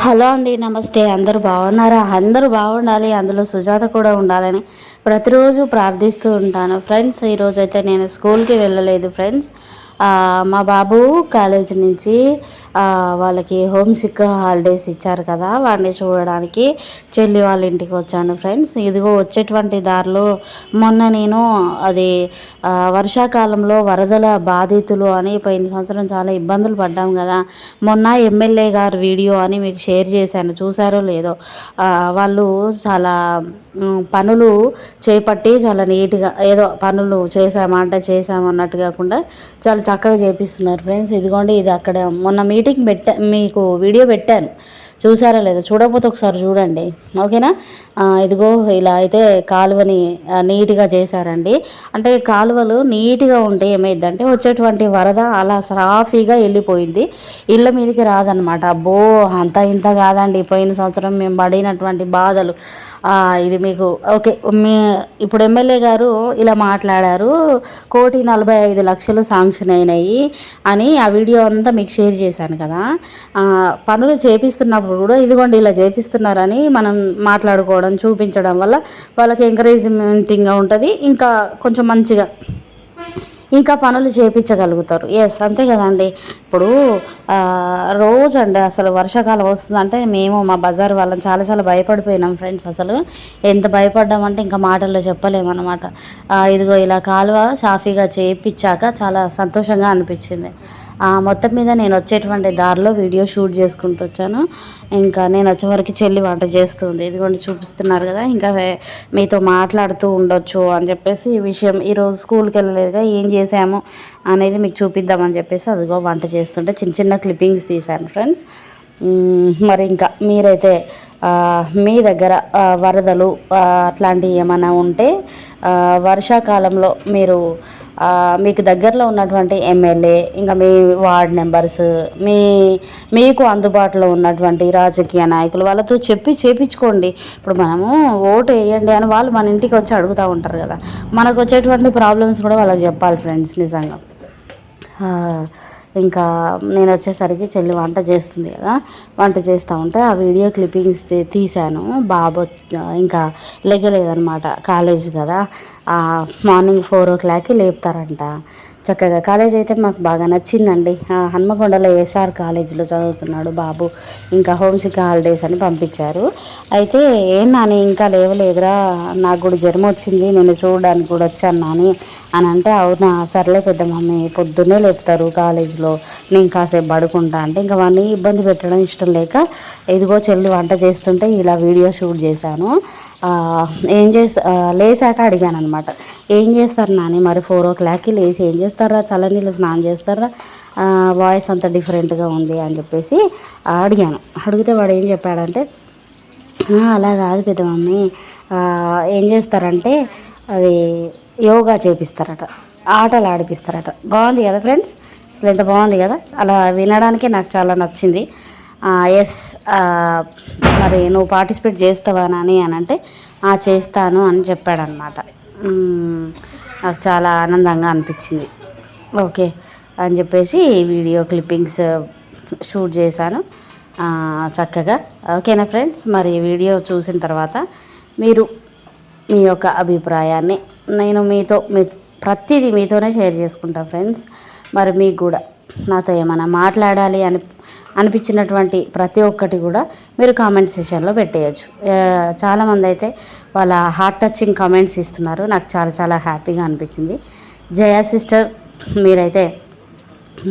Hello అండి నమస్తే. అందరూ బాగున్నారా? అందరూ బాగుండాలి. అందులో సుజాత కూడా ఉండాలని ప్రతిరోజు ప్రార్థిస్తూ ఉంటాను. ఫ్రెండ్స్ ఈరోజు అయితే నేను స్కూల్కి వెళ్ళలేదు ఫ్రెండ్స్. మా బాబు కాలేజీ నుంచి వాళ్ళకి హోమ్ సిక్ హాలిడేస్ ఇచ్చారు కదా వాడిని చూడడానికి చెల్లి వాళ్ళ ఇంటికి వచ్చాను ఫ్రెండ్స్. ఇదిగో వచ్చేటువంటి దారిలో మొన్న నేను అది వర్షాకాలంలో వరదల బాధితులు అని పోయిన సంవత్సరం చాలా ఇబ్బందులు పడ్డాం కదా మొన్న ఎమ్మెల్యే గారు వీడియో అని మీకు షేర్ చేశాను చూసారో లేదో. వాళ్ళు చాలా పనులు చేపట్టి చాలా నీట్గా ఏదో పనులు చేశామంటే చేసామన్నట్టు కాకుండా చాలా చక్కగా చేపిస్తున్నారు ఫ్రెండ్స్. ఇదిగోండి ఇది అక్కడ మొన్న మీటింగ్ పెట్టా మీకు వీడియో పెట్టాను. చూసారా లేదా? చూడకపోతే ఒకసారి చూడండి. ఓకేనా? ఇదిగో ఇలా అయితే కాలువని నీట్గా చేశారండి. అంటే కాలువలు నీట్గా ఉంటే ఏమైందంటే వచ్చేటువంటి వరద అలా సాఫీగా వెళ్ళిపోయింది. ఇళ్ళ మీదకి రాదనమాట అబ్బో అంత ఇంత కాదండి. పోయిన సంవత్సరం మేము పడినటువంటి బాధలు. ఇది మీకు ఓకే మీ ఇప్పుడు ఎమ్మెల్యే గారు ఇలా మాట్లాడారు కోటి నలభై ఐదు లక్షలు శాంక్షన్ అయినాయి అని ఆ వీడియో అంతా మీకు షేర్ చేశాను కదా. పనులు చేపిస్తున్నప్పుడు కూడా ఇదిగోండి ఇలా చేపిస్తున్నారని మనం మాట్లాడుకోవడం చూపించడం వల్ల వాళ్ళకి ఎంకరేజ్మెంటింగ్గా ఉంటుంది ఇంకా కొంచెం మంచిగా. ఇంకా పనులు చేయించగలుగుతారు ఎస్ అంతే కదండి. ఇప్పుడు రోజు అండి అసలు వర్షాకాలం వస్తుందంటే మేము మా బజార్ వాళ్ళని చాలా చాలా భయపడిపోయినాం ఫ్రెండ్స్ అసలు. ఎంత భయపడ్డామంటే ఇంకా మాటల్లో చెప్పలేమన్నమాట. ఇదిగో ఇలా కాలువ సాఫీగా చేయించాక చాలా సంతోషంగా అనిపించింది. మొత్తం మీద నేను వచ్చేటువంటి దారిలో వీడియో షూట్ చేసుకుంటూ వచ్చాను. ఇంకా నేను వచ్చే వరకు చెల్లి వంట చేస్తుంది. ఇదిగోండి చూపిస్తున్నారు కదా. ఇంకా మీతో మాట్లాడుతూ ఉండొచ్చు అని చెప్పేసి ఈ విషయం ఈరోజు స్కూల్కి వెళ్ళలేదుగా ఏం చేసాము అనేది మీకు చూపిద్దామని చెప్పేసి అదిగో వంట చేస్తుంటే చిన్న చిన్న క్లిప్పింగ్స్ తీశాను ఫ్రెండ్స్. మరి ఇంకా మీరైతే మీ దగ్గర వరదలు అట్లాంటివి ఏమైనా ఉంటే వర్షాకాలంలో మీరు మీకు దగ్గరలో ఉన్నటువంటి ఎమ్మెల్యే ఇంకా మీ వార్డ్ మెంబర్స్ మీ మీకు అందుబాటులో ఉన్నటువంటి రాజకీయ నాయకులు వాళ్ళతో చెప్పి చేపించుకోండి. ఇప్పుడు మనము ఓటు వేయండి అని వాళ్ళు మన ఇంటికి వచ్చి అడుగుతూ ఉంటారు కదా. మనకు వచ్చేటువంటి ప్రాబ్లమ్స్ కూడా వాళ్ళకి చెప్పాలి ఫ్రెండ్స్ నిజంగా. ఇంకా నేను వచ్చేసరికి చెల్లి వంట చేస్తుంది కదా వంట చేస్తూ ఉంటే ఆ వీడియో క్లిప్పింగ్స్ తీశాను. బాబు ఇంకా లెగలేదనమాట కాలేజ్ కదా. మార్నింగ్ ఫోర్ ఓ క్లాక్కి లేపుతారంట. చక్కగా కాలేజ్ అయితే మాకు బాగా నచ్చిందండి. హన్మకొండలో ఏసార్ కాలేజీలో చదువుతున్నాడు బాబు. ఇంకా హోమ్సిక్ హాలిడేస్ అని పంపించారు. అయితే ఏం నాని ఇంకా లేవలేదురా. నాకు కూడా జ్వరం వచ్చింది. నేను చూడడానికి కూడా వచ్చాను నాని అని అంటే అవునా సర్లే పెద్ద మమ్మీ పొద్దున్నే లేపుతారు కాలేజీలో నేను కాసేపు పడుకుంటా అంటే ఇంకా వాడిని ఇబ్బంది పెట్టడం ఇష్టం లేక ఇదిగో చెల్లి వంట చేస్తుంటే ఇలా వీడియో షూట్ చేశాను. ఏం చేస్తా లేసాక అడిగాను అనమాట ఏం చేస్తారు నాని? మరి ఫోర్ ఓ క్లాక్కి లేచి ఏం చేస్తారా? చల్లనీళ్ళు స్నానం చేస్తారా? వాయిస్ అంత డిఫరెంట్గా ఉంది అని చెప్పేసి అడిగాను. అడిగితే వాడు ఏం చెప్పాడంటే అలా కాదు పెద్ద మమ్మీ ఏం చేస్తారంటే అది యోగా చేపిస్తారట. ఆటలు ఆడిపిస్తారట. బాగుంది కదా ఫ్రెండ్స్? అసలు ఎంత బాగుంది కదా? అలా వినడానికే నాకు చాలా నచ్చింది. ఎస్ మరి నువ్వు పార్టిసిపేట్ చేస్తావా అని అని అంటే చేస్తాను అని చెప్పాడనమాట నాకు చాలా ఆనందంగా అనిపించింది. ఓకే అని చెప్పేసి వీడియో క్లిప్పింగ్స్ షూట్ చేశాను. చక్కగా. ఓకేనా ఫ్రెండ్స్ మరి వీడియో చూసిన తర్వాత మీరు మీ యొక్క అభిప్రాయాన్ని నేను మీతో మీ ప్రతిదీ మీతోనే షేర్ చేసుకుంటాను ఫ్రెండ్స్ మరి మీకు కూడా నాతో ఏమైనా మాట్లాడాలి అని అనిపించినటువంటి ప్రతి ఒక్కటి కూడా మీరు కామెంట్ సెషన్లో పెట్టేయచ్చు. చాలామంది అయితే వాళ్ళ హార్ట్ టచింగ్ కామెంట్స్ ఇస్తున్నారు. నాకు చాలా చాలా హ్యాపీగా అనిపించింది. జయా సిస్టర్ మీరైతే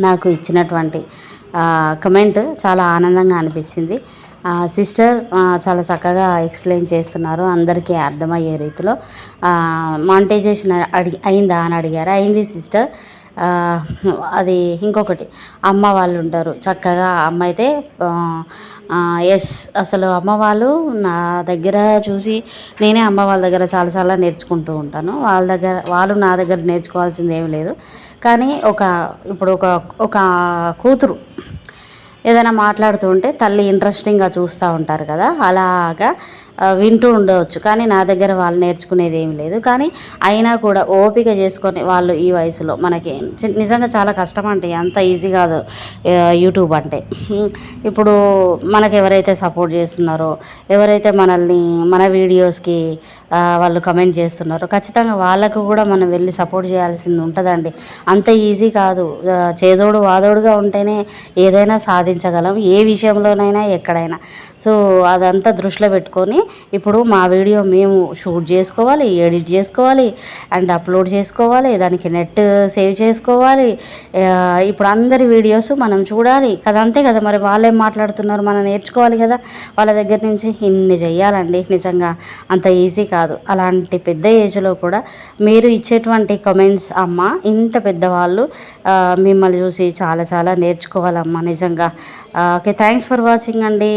నాకు ఇచ్చినటువంటి కమెంట్ చాలా ఆనందంగా అనిపించింది. సిస్టర్ చాలా చక్కగా ఎక్స్ప్లెయిన్ చేస్తున్నారు. అందరికీ అర్థమయ్యే రీతిలో మానిటైజేషన్ అడిగి అయిందా అని అడిగారు. అయింది సిస్టర్ అది ఇంకొకటి. అమ్మ వాళ్ళు ఉంటారు. చక్కగా అమ్మ అయితే ఎస్ అసలు అమ్మ వాళ్ళు నా దగ్గర చూసి నేనే అమ్మ వాళ్ళ దగ్గర చాలా చాలా నేర్చుకుంటూ ఉంటాను. వాళ్ళ దగ్గర వాళ్ళు నా దగ్గర నేర్చుకోవాల్సింది ఏమి లేదు. కానీ ఒక ఇప్పుడు ఒక ఒక కూతురు ఏదైనా మాట్లాడుతూ ఉంటే తల్లి ఇంట్రెస్టింగ్గా చూస్తూ ఉంటారు కదా. అలాగా వింటూ ఉండవచ్చు. కానీ నా దగ్గర వాళ్ళు నేర్చుకునేది ఏం లేదు. కానీ అయినా కూడా ఓపిక చేసుకొని వాళ్ళు ఈ వయసులో మనకి నిజంగా చాలా కష్టం అంటే అంత ఈజీ కాదు యూట్యూబ్ అంటే. ఇప్పుడు మనకు ఎవరైతే సపోర్ట్ చేస్తున్నారో ఎవరైతే మనల్ని మన వీడియోస్కి వాళ్ళు కమెంట్ చేస్తున్నారో ఖచ్చితంగా వాళ్ళకు కూడా మనం వెళ్ళి సపోర్ట్ చేయాల్సింది ఉంటుందండి. అంత ఈజీ కాదు. చేదోడు వాదోడుగా ఉంటేనే ఏదైనా సాధించగలం ఏ విషయంలోనైనా ఎక్కడైనా. సో అదంతా దృష్టిలో పెట్టుకొని ఇప్పుడు మా వీడియో మేము షూట్ చేసుకోవాలి ఎడిట్ చేసుకోవాలి అండ్ అప్లోడ్ చేసుకోవాలి దానికి నెట్ సేవ్ చేసుకోవాలి. ఇప్పుడు అందరి వీడియోస్ మనం చూడాలి కదా అంతే కదా. మరి వాళ్ళేం మాట్లాడుతున్నారు? మనం నేర్చుకోవాలి కదా. వాళ్ళ దగ్గర నుంచి ఇన్ని చేయాలండి నిజంగా అంత ఈజీ కాదు. అలాంటి పెద్ద ఏజ్లో కూడా మీరు ఇచ్చేటువంటి కమెంట్స్ అమ్మ ఇంత పెద్దవాళ్ళు మిమ్మల్ని చూసి చాలా చాలా నేర్చుకోవాలమ్మా. నిజంగా. ఓకే థ్యాంక్స్ ఫర్ వాచింగ్ అండి.